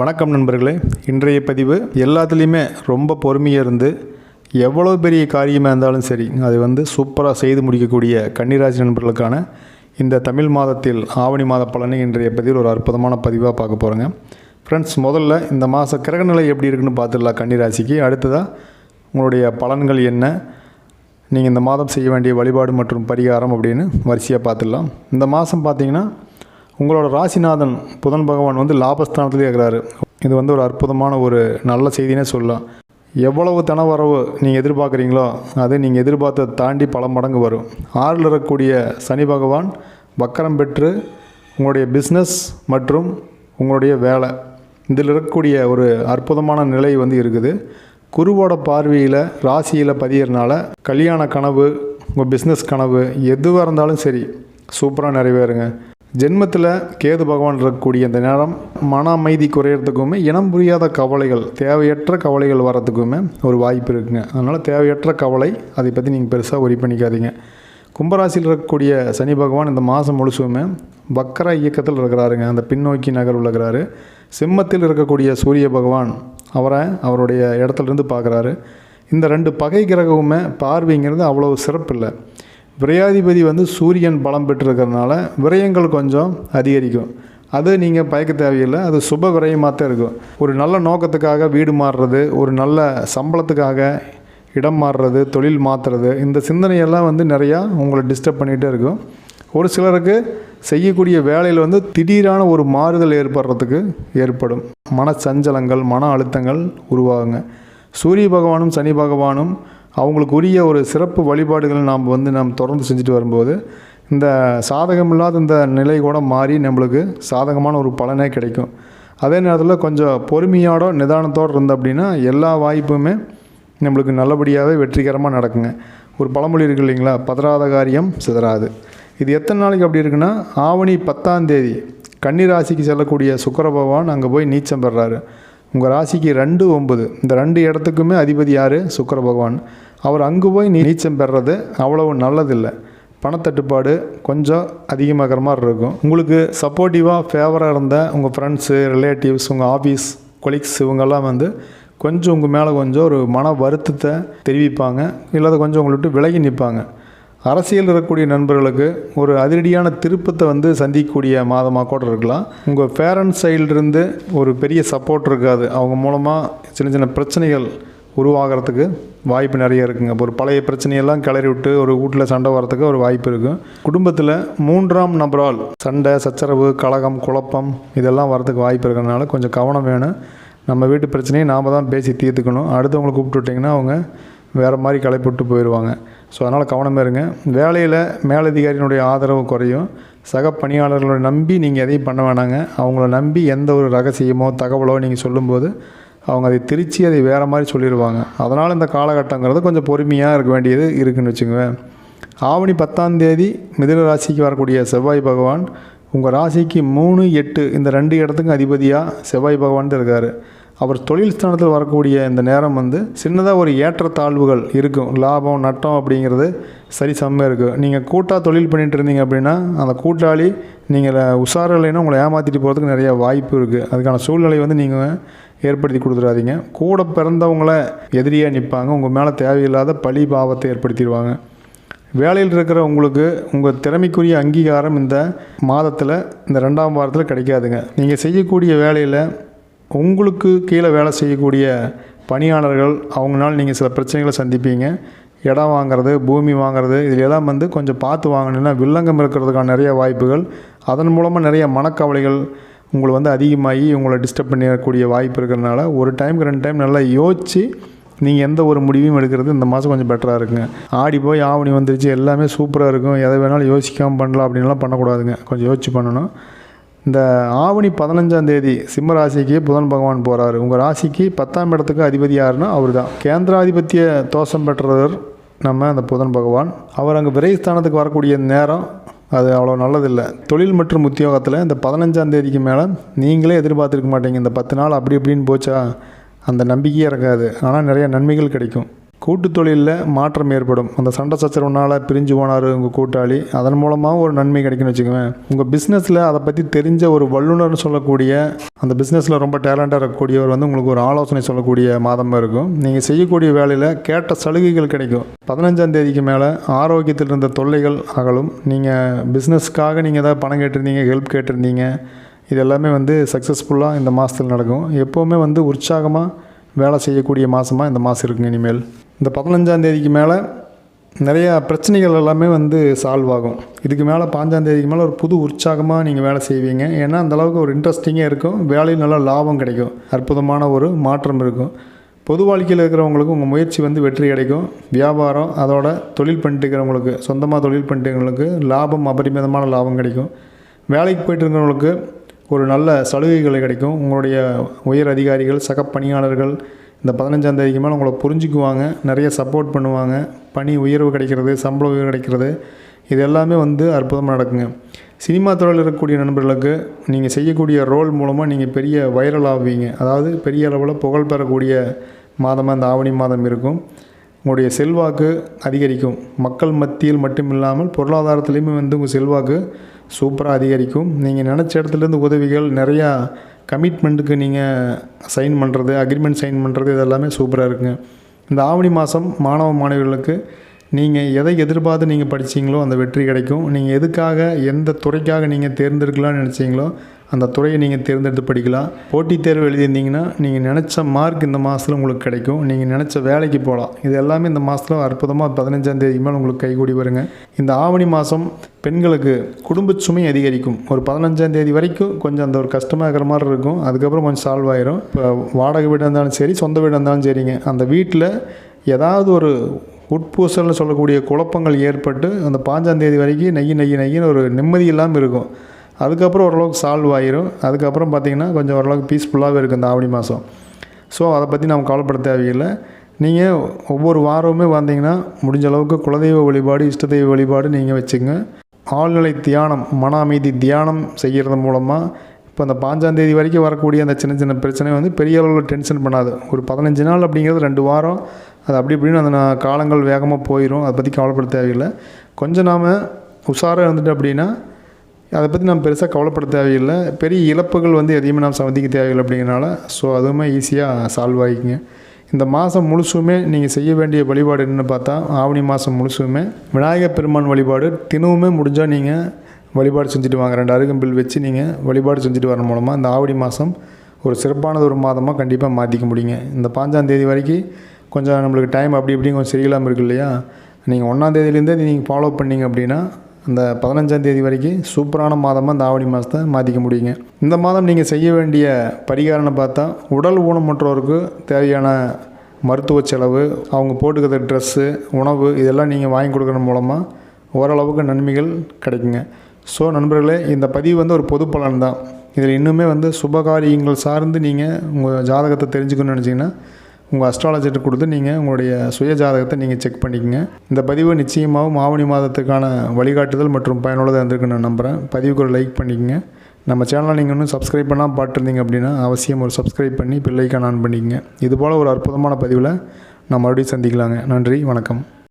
வணக்கம் நண்பர்களே. இன்றைய பதிவு எல்லாத்துலேயுமே ரொம்ப பொறுமையாக இருந்து எவ்வளோ பெரிய காரியமாக இருந்தாலும் சரி அது வந்து சூப்பராக செய்து முடிக்கக்கூடிய கன்னிராசி நண்பர்களுக்கான இந்த தமிழ் மாதத்தில் ஆவணி மாத பலனை இன்றைய பதிவில் ஒரு அற்புதமான பதிவாக பார்க்க போகிறோங்க ஃப்ரெண்ட்ஸ் முதல்ல இந்த மாத கிரகநிலை எப்படி இருக்குன்னு பார்த்துடலாம் கன்னிராசிக்கு. அடுத்ததாக உங்களுடைய பலன்கள் என்ன? நீங்கள் இந்த மாதம் செய்ய வேண்டிய வழிபாடு மற்றும் பரிகாரம் அப்படின்னு வரிசையாக பார்த்துடலாம். இந்த மாதம் பார்த்தீங்கன்னா உங்களோட ராசிநாதன் புதன் பகவான் வந்து லாபஸ்தானத்துலேயே இருக்கிறாரு. இது வந்து ஒரு அற்புதமான ஒரு நல்ல செய்தினே சொல்லலாம். எவ்வளவு தனவரவு நீங்கள் எதிர்பார்க்குறீங்களோ அது நீங்கள் எதிர்பார்த்த தாண்டி பல மடங்கு வரும். ஆறில் இருக்கக்கூடிய சனி பகவான் வக்கரம் பெற்று உங்களுடைய பிஸ்னஸ் மற்றும் உங்களுடைய வேலை இதில் இருக்கக்கூடிய ஒரு அற்புதமான நிலை வந்து இருக்குது. குருவோட பார்வையில் ராசியில் பதியறனால கல்யாண கனவு உங்கள் பிஸ்னஸ் கனவு எதுவாக இருந்தாலும் சரி சூப்பராக நிறைவேறுங்க. ஜென்மத்தில் கேது பகவான் இருக்கக்கூடிய இந்த நேரம் மன அமைதி குறையிறதுக்குமே இனம் புரியாத கவலைகள் தேவையற்ற கவலைகள் வர்றதுக்குமே ஒரு வாய்ப்பு இருக்குங்க. அதனால் தேவையற்ற கவலை அதை பற்றி நீங்கள் பெருசாக ஒரி பண்ணிக்காதீங்க. கும்பராசியில் இருக்கக்கூடிய சனி பகவான் இந்த மாதம் முழுசுமே வக்கர இயக்கத்தில் இருக்கிறாருங்க. அந்த பின்னோக்கி நகர் உள்ளகிறாரு சிம்மத்தில் இருக்கக்கூடிய சூரிய பகவான் அவரை அவருடைய இடத்துலேருந்து பார்க்குறாரு. இந்த ரெண்டு பகை கிரகமுமே பார்வைங்கிறது அவ்வளோ சிறப்பு இல்லை விரையாதிபதி வந்து சூரியன் பலம் பெற்றிருக்கிறதுனால விரயங்கள் கொஞ்சம் அதிகரிக்கும். அது நீங்கள் பயக்க தேவையில்லை. அது சுப விரயமாக தான் இருக்கும். ஒரு நல்ல நோக்கத்துக்காக வீடு மாறுறது ஒரு நல்ல சம்பளத்துக்காக இடம் மாறுறது தொழில் மாற்றுறது இந்த சிந்தனையெல்லாம் வந்து நிறையா உங்களை டிஸ்டர்ப் பண்ணிகிட்டே இருக்கும். ஒரு சிலருக்கு செய்யக்கூடிய வேலையில் வந்து திடீரான ஒரு மாறுதல் ஏற்படுறதுக்கு ஏற்படும். மனச்சஞ்சலங்கள் மன அழுத்தங்கள் உருவாகுங்க. சூரிய பகவானும் சனி பகவானும் அவங்களுக்கு உரிய ஒரு சிறப்பு வழிபாடுகளை நாம் வந்து நாம் தொடர்ந்து செஞ்சுட்டு வரும்போது இந்த சாதகம் இல்லாத இந்த நிலை கூட மாறி நம்மளுக்கு சாதகமான ஒரு பலனே கிடைக்கும். அதே நேரத்தில் கொஞ்சம் பொறுமையோட நிதானத்தோடு இருந்த அப்படின்னா எல்லா வாய்ப்புமே நம்மளுக்கு நல்லபடியாகவே வெற்றிகரமாக நடக்குங்க. ஒரு பழமொழி இருக்கு இல்லைங்களா? பதறாத காரியம் சிதறாது. இது எத்தனை நாளைக்கு அப்படி இருக்குன்னா ஆவணி பத்தாம் தேதி கன்னிராசிக்கு செல்லக்கூடிய சுக்கர பகவான் அங்கே போய் நீச்சம் பெறாரு. உங்கள் ராசிக்கு ரெண்டு ஒம்பது இந்த ரெண்டு இடத்துக்குமே அதிபதி யார்? சுக்கர பகவான். அவர் அங்கே போய் நீச்சம் பெறது அவ்வளவு நல்லதில்லை. பணத்தட்டுப்பாடு கொஞ்சம் அதிகமாகிற மாதிரி இருக்கும். உங்களுக்கு சப்போர்ட்டிவாக ஃபேவராக இருந்த உங்கள் ஃப்ரெண்ட்ஸு ரிலேட்டிவ்ஸ் உங்கள் ஆஃபீஸ் கொலீக்ஸ் இவங்கெல்லாம் வந்து கொஞ்சம் உங்கள் மேலே கொஞ்சம் ஒரு மன வருத்தத்தை தெரிவிப்பாங்க. இல்லாத கொஞ்சம் உங்களை விட்டு விலகி நிற்பாங்க. அரசியல் இருக்கக்கூடிய நண்பர்களுக்கு ஒரு அதிரடியான திருப்பத்தை வந்து சந்திக்கக்கூடிய மாதமாக கூட இருக்கலாம். உங்கள் பேரண்ட்ஸ் சைட்லேருந்து ஒரு பெரிய சப்போர்ட் இருக்காது. அவங்க மூலமாக சின்ன சின்ன பிரச்சனைகள் உருவாகிறதுக்கு வாய்ப்பு நிறைய இருக்குங்க. ஒரு பழைய பிரச்சனையெல்லாம் கிளறி விட்டு ஒரு வீட்டில் சண்டை வரத்துக்கு ஒரு வாய்ப்பு இருக்கும் குடும்பத்தில் மூன்றாம் நபரால் சண்டை சச்சரவு கழகம் குழப்பம் இதெல்லாம் வரதுக்கு வாய்ப்பு இருக்கிறதுனால கொஞ்சம் கவனம் வேணும். நம்ம வீட்டு பிரச்சனையை நாம் தான் பேசி தீர்த்துக்கணும். அடுத்தவங்களை கூப்பிட்டு விட்டிங்கன்னா அவங்க வேறு மாதிரி களைப்பட்டு போயிடுவாங்க ஸோ அதனால் கவனமாக இருங்க. வேலையில் மேலதிகாரியினுடைய ஆதரவு குறையும். சக பணியாளர்களை நம்பி நீங்கள் எதையும் பண்ண வேணாங்க. அவங்கள நம்பி எந்த ஒரு ரகசியமோ தகவலோ நீங்கள் சொல்லும்போது அவங்க அதை திருச்சி அதை வேறு மாதிரி சொல்லிடுவாங்க. அதனால் இந்த காலகட்டங்கிறது கொஞ்சம் பொறுமையாக இருக்க வேண்டியது இருக்குதுன்னு வச்சுக்கோங்க ஆவணி பத்தாம் தேதி மிதுன ராசிக்கு வரக்கூடிய செவ்வாய் பகவான் உங்கள் ராசிக்கு மூணு எட்டு இந்த ரெண்டு இடத்துக்கும் அதிபதியாக செவ்வாய் பகவான் தான் இருக்கார். அவர் தொழில் ஸ்தானத்தில் வரக்கூடிய இந்த நேரம் வந்து சின்னதாக ஒரு ஏற்றத்தாழ்வுகள் இருக்கும். லாபம் நட்டம் அப்படிங்கிறது சரி செம்மையாக இருக்கும் நீங்கள் கூட்டாக தொழில் பண்ணிகிட்டு இருந்தீங்க அப்படின்னா அந்த கூட்டாளி நீங்கள் உஷாரில்லைன்னா உங்களை ஏமாற்றிட்டு போகிறதுக்கு நிறைய வாய்ப்பு இருக்குது அதுக்கான சூழ்நிலை வந்து நீங்கள் ஏற்படுத்தி கொடுத்துடாதீங்க. கூட பிறந்தவங்கள எதிரியாக நிற்பாங்க உங்கள் மேலே தேவையில்லாத பழி பாவத்தை ஏற்படுத்திடுவாங்க. வேலையில் இருக்கிற உங்களுக்கு உங்கள் திறமைக்குரிய அங்கீகாரம் இந்த மாதத்தில் இந்த ரெண்டாம் வாரத்தில் கிடைக்காதுங்க. நீங்கள் செய்யக்கூடிய வேலையில் உங்களுக்கு கீழே வேலை செய்யக்கூடிய பணியாளர்கள் அவங்களால நீங்கள் சில பிரச்சனைகளை சந்திப்பீங்க. இடம் வாங்குறது பூமி வாங்குறது இதிலெல்லாம் வந்து கொஞ்சம் பார்த்து வாங்கினீங்கன்னா வில்லங்கம் இருக்கிறதுக்கான நிறைய வாய்ப்புகள். அதன் மூலமாக நிறைய மனக்கவலைகள் உங்களை வந்து அதிகமாகி உங்களை டிஸ்டர்ப் பண்ணிடக்கூடிய வாய்ப்பு இருக்கிறதுனால ஒரு டைமுக்கு ரெண்டு டைம் நல்லா யோசித்து நீங்கள் எந்த ஒரு முடிவையும் எடுக்கிறது இந்த மாதம் கொஞ்சம் பெட்டராக இருக்குங்க. ஆடி போய் ஆவணி வந்துருச்சு எல்லாமே சூப்பராக இருக்கும். எதை வேணாலும் யோசிக்காமல் பண்ணலாம் அப்படின்லாம் பண்ணக்கூடாதுங்க. கொஞ்சம் யோசிச்சு பண்ணணும். இந்த ஆவணி பதினஞ்சாம் தேதி சிம்ம ராசிக்கு புதன் பகவான் போகிறாரு உங்கள் ராசிக்கு பத்தாம் இடத்துக்கு அதிபதி யாருன்னா அவர் தான் கேந்திராதிபத்திய தோஷம் பெற்றவர் நம்ம அந்த புதன் பகவான். அவர் அங்கே விரைஸ்தானத்துக்கு வரக்கூடிய நேரம் அது அவ்வளோ நல்லதில்லை. தொழில் மற்றும் உத்தியோகத்தில் இந்த பதினஞ்சாம் தேதிக்கு மேலே நீங்களே எதிர்பார்த்துருக்க மாட்டீங்க. இந்த பத்து நாள் அப்படி இப்படின்னு போச்சா அந்த நம்பிக்கையே இருக்காது. ஆனால் நிறைய நன்மைகள் கிடைக்கும். கூட்டு தொழிலில் மாற்றம் ஏற்படும். அந்த சண்டை சச்சரவுனால் பிரிஞ்சு போனார் உங்கள் கூட்டாளி. அதன் மூலமாக ஒரு நன்மை கிடைக்குன்னு வச்சுக்குவேன். உங்கள் பிஸ்னஸில் அதை பற்றி தெரிஞ்ச ஒரு வல்லுநர்னு சொல்லக்கூடிய அந்த பிஸ்னஸில் ரொம்ப டேலண்டாக இருக்கக்கூடியவர் வந்து உங்களுக்கு ஒரு ஆலோசனை சொல்லக்கூடிய மாதமாக இருக்கும். நீங்கள் செய்யக்கூடிய வேலையில் கேட்ட சலுகைகள் கிடைக்கும். பதினஞ்சாம் தேதிக்கு மேலே ஆரோக்கியத்தில் இருந்த தொல்லைகள் அகலும். நீங்கள் பிஸ்னஸ்க்காக நீங்கள் ஏதாவது பணம் கேட்டிருந்தீங்க ஹெல்ப் கேட்டிருந்தீங்க இது எல்லாமே வந்து சக்ஸஸ்ஃபுல்லாக இந்த மாதத்தில் நடக்கும். எப்போவுமே வந்து உற்சாகமாக வேலை செய்யக்கூடிய மாதமாக இந்த மாதம் இருக்குங்க இனிமேல். இந்த பதினஞ்சாம் தேதிக்கு மேலே நிறையா பிரச்சனைகள் எல்லாமே வந்து சால்வ் ஆகும். இதுக்கு மேலே பாஞ்சாம் தேதிக்கு மேலே ஒரு புது உற்சாகமாக நீங்கள் வேலை செய்வீங்க. ஏன்னா அந்தளவுக்கு ஒரு இன்ட்ரெஸ்டிங்காக இருக்கும். வேலையில் நல்ல லாபம் கிடைக்கும். அற்புதமான ஒரு மாற்றம் இருக்கும். பொது வாழ்க்கையில் இருக்கிறவங்களுக்கு உங்கள் முயற்சி வந்து வெற்றி கிடைக்கும் வியாபாரம் அதோட தொழில் பண்ணிட்டு இருக்கிறவங்களுக்கு சொந்தமாக தொழில் பண்ணிட்டு லாபம் அபரிமிதமான லாபம் கிடைக்கும். வேலைக்கு போயிட்டு இருக்கிறவங்களுக்கு ஒரு நல்ல சலுகைகள் கிடைக்கும். உங்களுடைய உயர் அதிகாரிகள் சக பணியாளர்கள் இந்த பதினஞ்சாம் தேதிக்கு மேலே உங்களை புரிஞ்சுக்குவாங்க நிறைய சப்போர்ட் பண்ணுவாங்க பணி உயர்வு கிடைக்கிறது சம்பள உயர்வு கிடைக்கிறது இது எல்லாமே வந்து அற்புதமாக நடக்குங்க. சினிமா துறையில் இருக்கக்கூடிய நண்பர்களுக்கு நீங்கள் செய்யக்கூடிய ரோல் மூலமாக நீங்கள் பெரிய வைரல் ஆவீங்க. அதாவது பெரிய அளவில் புகழ் பெறக்கூடிய மாதமாக இந்த ஆவணி மாதம் இருக்கும். உங்களுடைய செல்வாக்கு அதிகரிக்கும். மக்கள் மத்தியில் மட்டும் இல்லாமல் பொருளாதாரத்துலேயுமே வந்து உங்கள் செல்வாக்கு சூப்பராக அதிகரிக்கும். நீங்கள் நினச்ச இடத்துலேருந்து உதவிகள் நிறையா கமிட்மெண்ட்டுக்கு நீங்கள் சைன் பண்ணுறது அக்ரிமெண்ட் சைன் பண்ணுறது இதெல்லாமே சூப்பராக இருக்குங்க. இந்த ஆவணி மாதம் மாணவ மாணவிகளுக்கு நீங்கள் எதை எதிர்பார்த்து நீங்கள் படிச்சீங்களோ அந்த வெற்றி கிடைக்கும். நீங்கள் எதுக்காக எந்த துறைக்காக நீங்கள் தேர்ந்தெடுக்கலாம்னு நினச்சிங்களோ அந்த துறையை நீங்கள் தேர்ந்தெடுத்து படிக்கலாம். போட்டித் தேர்வு எழுதியிருந்தீங்கன்னா நீங்கள் நினச்ச மார்க் இந்த மாதத்தில் உங்களுக்கு கிடைக்கும். நீங்கள் நினச்ச வேலைக்கு போகலாம். இது எல்லாமே இந்த மாதத்தில் அற்புதமாக பதினஞ்சாம் மேலே உங்களுக்கு கைகூடி வருங்க. இந்த ஆவணி மாதம் பெண்களுக்கு குடும்ப சுமை அதிகரிக்கும். ஒரு பதினஞ்சாம் தேதி வரைக்கும் கொஞ்சம் அந்த ஒரு கஷ்டமாக இருக்கிற மாதிரி இருக்கும். அதுக்கப்புறம் கொஞ்சம் சால்வ் ஆயிரும். இப்போ வாடகை வீடாக இருந்தாலும் சரி சொந்த வீடாக இருந்தாலும் சரிங்க. அந்த வீட்டில் ஏதாவது ஒரு உட்பூசல்னு சொல்லக்கூடிய குழப்பங்கள் ஏற்பட்டு அந்த பாஞ்சாந்தேதி வரைக்கும் நெய் நெய் நெய்யின்னு ஒரு நிம்மதி இல்லாமல் இருக்கும். அதுக்கப்புறம் ஓரளவுக்கு சால்வ் ஆயிரும். அதுக்கப்புறம் பார்த்திங்கன்னா கொஞ்சம் ஓரளவுக்கு பீஸ்ஃபுல்லாகவே இருக்கும் இந்த ஆவணி மாதம் ஸோ அதை பற்றி நம்ம கவலைப்பட தேவையில்லை. நீங்கள் ஒவ்வொரு வாரமுமே வந்தீங்கன்னா முடிஞ்ச அளவுக்கு குலதெய்வ வழிபாடு இஷ்டதெய்வ வழிபாடு நீங்கள் வச்சுங்க ஆழ்நிலை தியானம் மன அமைதி தியானம் செய்கிறது மூலமாக இப்போ அந்த பாஞ்சாந்தேதி வரைக்கும் வரக்கூடிய அந்த சின்ன சின்ன பிரச்சனை வந்து பெரிய அளவில் டென்ஷன் பண்ணாது. ஒரு பதினஞ்சு நாள் அப்படிங்கிறது ரெண்டு வாரம். அது அப்படி இப்படின்னு அந்த காலங்கள் வேகமாக போயிடும் அதை பற்றி கவலைப்பட தேவையில்லை. கொஞ்சம் நாம் உஷாராக இருந்துட்டு அப்படின்னா அதை பற்றி நம்ம பெருசாக கவலைப்பட தேவையில்லை. பெரிய இழப்புகள் வந்து எதையுமே நாம் சந்திக்க தேவையில்லை அப்படிங்கிறனால ஸோ அதுவுமே ஈஸியாக சால்வ் ஆகிக்குங்க. இந்த மாதம் முழுசுமே நீங்கள் செய்ய வேண்டிய வழிபாடு என்னென்னு பார்த்தா ஆவணி மாதம் முழுசுமே விநாயகர் பெருமான் வழிபாடு தினமுமே முடிஞ்சால் நீங்கள் வழிபாடு செஞ்சுட்டு வாங்க. ரெண்டு அருகம்பில் வச்சு நீங்கள் வழிபாடு செஞ்சுட்டு வர மூலமாக இந்த ஆவணி மாதம் ஒரு சிறப்பானது ஒரு மாதமாக கண்டிப்பாக மாற்றிக்க முடியுங்க. இந்த பாஞ்சாம் தேதி வரைக்கும் கொஞ்சம் நம்மளுக்கு டைம் அப்படி இப்படி கொஞ்சம் சரியில்லாமல் இருக்கு இல்லையா? நீங்கள் ஒன்றாந்தேதியிலேருந்தே நீங்கள் ஃபாலோ பண்ணிங்க அப்படின்னா அந்த பதினஞ்சாம் தேதி வரைக்கும் சூப்பரான மாதமாக இந்த ஆவணி மாதத்தை மாற்றிக்க முடியுங்க. இந்த மாதம் நீங்கள் செய்ய வேண்டிய பரிகாரம்னு பார்த்தா உடல் ஊனமுற்றோருக்கு தேவையான மருத்துவ செலவு அவங்க போட்டுக்கிற ட்ரெஸ்ஸு உணவு இதெல்லாம் நீங்கள் வாங்கி கொடுக்குற மூலமாக ஓரளவுக்கு நன்மைகள் கிடைக்குங்க. ஸோ நண்பர்களே இந்த பதிவு வந்து ஒரு பொது பலன் தான். இதில் இன்னுமே வந்து சுபகாரியங்கள் சார்ந்து நீங்கள் உங்கள் ஜாதகத்தை தெரிஞ்சுக்கணும்னு நினச்சிங்கன்னா உங்கள் அஸ்ட்ராலஜிட்டு கொடுத்து நீங்கள் உங்களுடைய சுய ஜாதகத்தை நீங்கள் செக் பண்ணிக்கங்க. இந்த பதிவு நிச்சயமாகவும் ஆவணி மாதத்துக்கான வழிகாட்டுதல் மற்றும் பயனுள்ளதாக இருந்திருக்குன்னு நான் நம்புகிறேன் பதிவுக்கு ஒரு லைக் பண்ணிக்கங்க. நம்ம சேனலை நீங்கள் இன்னும் சப்ஸ்கிரைப் பண்ணால் பார்த்துருந்தீங்க அப்படின்னா அவசியம் ஒரு சப்ஸ்கிரைப் பண்ணி பில்லைக்கான் ஆன் பண்ணிக்கங்க. இதுபோல் ஒரு அற்புதமான பதிவில் நான் மறுபடியும் சந்திக்கலாங்க. நன்றி வணக்கம்.